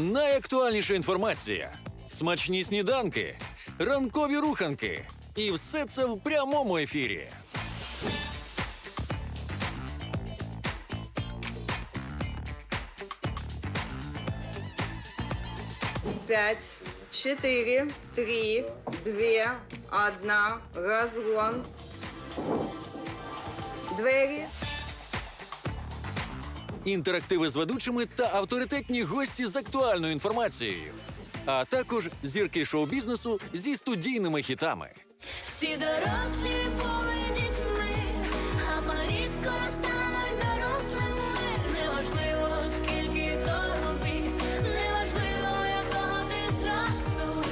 Найактуальніша інформація, смачні сніданки, ранкові руханки. І все це в прямому ефірі. Пять, четыре, три, две, одна, разгон. Двері. Інтерактиви з ведучими та авторитетні гості з актуальною інформацією, а також зірки шоу-бізнесу зі студійними хітами. Всі дорослі були дітьми, а малі скоро стануть дорослими. Неважливо, скільки тобі, неважливо, якого ти зросту.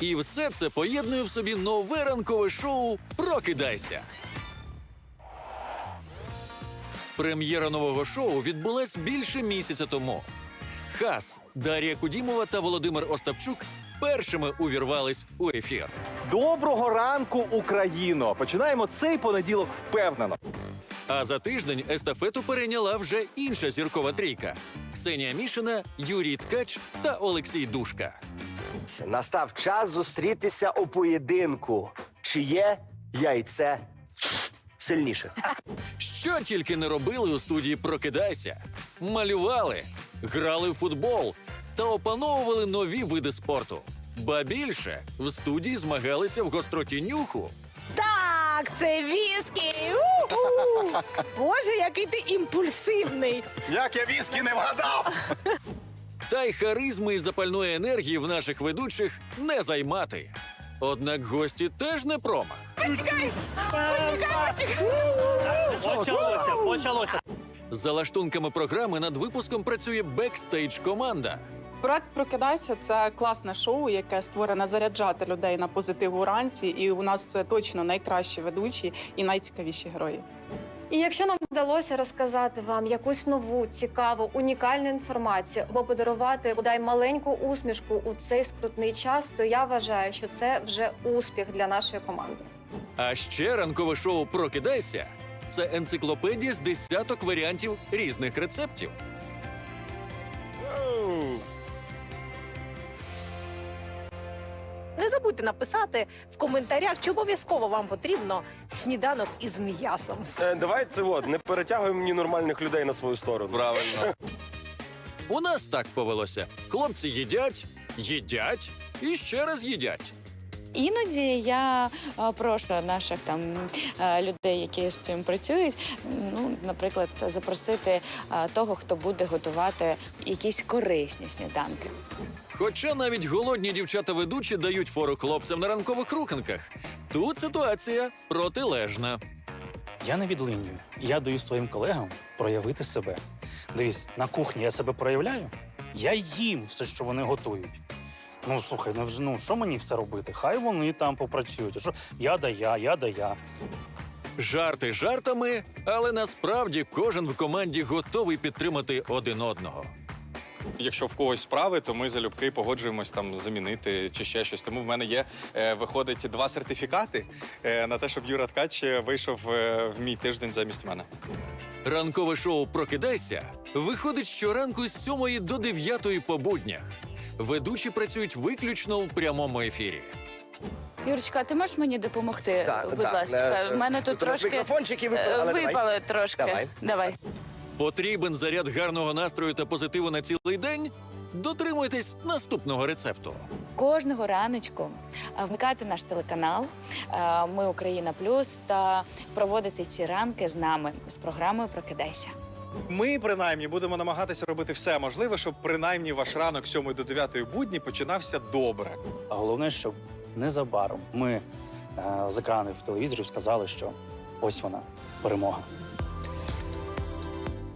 І все це поєднує в собі нове ранкове шоу Прокидайся. Прем'єра нового шоу відбулась більше місяця тому. Хас, Дар'я Кудімова та Володимир Остапчук першими увірвались у ефір. Доброго ранку, Україно! Починаємо цей понеділок впевнено. А за тиждень естафету перейняла вже інша зіркова трійка: Ксенія Мішина, Юрій Ткач та Олексій Душка. Настав час зустрітися у поєдинку. Чиє яйце сильніше? Що тільки не робили у студії Прокидайся, малювали, грали в футбол та опановували нові види спорту. Ба більше в студії змагалися в гостроті нюху. Так, це віскі. Уху! Боже, який ти імпульсивний. Як я віскі не вгадав! Та й харизми і запальної енергії в наших ведучих не займати. Однак гості теж не промах. Почекай, почекай, почекай. Почалося, почалося. За лаштунками програми над випуском працює бекстейдж команда. Проект Прокидайся це класне шоу, яке створене заряджати людей на позитив уранці. І у нас точно найкращі ведучі і найцікавіші герої. І якщо нам вдалося розказати вам якусь нову, цікаву, унікальну інформацію або подарувати бодай маленьку усмішку у цей скрутний час, то я вважаю, що це вже успіх для нашої команди. А ще ранкове шоу Прокидайся це енциклопедія з десяток варіантів різних рецептів. Не забудьте написати в коментарях, чи обов'язково вам потрібно сніданок із м'ясом. Е, давай це от, не перетягуємо ні нормальних людей на свою сторону. Правильно. У нас так повелося: хлопці їдять, їдять і ще раз їдять. Іноді я е, прошу наших там е, людей, які з цим працюють, ну, наприклад, запросити е, того, хто буде готувати якісь корисні сніданки. Хоча навіть голодні дівчата-ведучі дають фору хлопцям на ранкових руханках. Тут ситуація протилежна. Я не відлинюю. Я даю своїм колегам проявити себе. Дивись, на кухні я себе проявляю. Я їм все, що вони готують. Ну слухай, ну вже ну що мені все робити? Хай вони там попрацюють. А Що я да я, я да я. Жарти жартами, але насправді кожен в команді готовий підтримати один одного. Якщо в когось справи, то ми залюбки погоджуємось там замінити чи ще щось. Тому в мене є е, виходить два сертифікати е, на те, щоб Юра Ткач е, вийшов е, в мій тиждень замість мене. Ранкове шоу Прокидайся виходить щоранку з 7 до 9 по буднях. Ведучі працюють виключно в прямому ефірі. Юрочка, ти можеш мені допомогти? Так, будь так, ласка. е, У мене тут тут у нас трошки мікрофончики е, випали, але давай. випали трошки. Давай. Давай. Потрібен заряд гарного настрою та позитиву на цілий день? Дотримуйтесь наступного рецепту. Кожного раночку е, вмикати наш телеканал е, Ми Україна Плюс та проводити ці ранки з нами з програмою Прокидайся. Ми принаймні будемо намагатися робити все можливе, щоб принаймні ваш ранок з 7 до 9 будні починався добре. А головне, щоб незабаром ми е, з екранів телевізорів сказали, що ось вона перемога.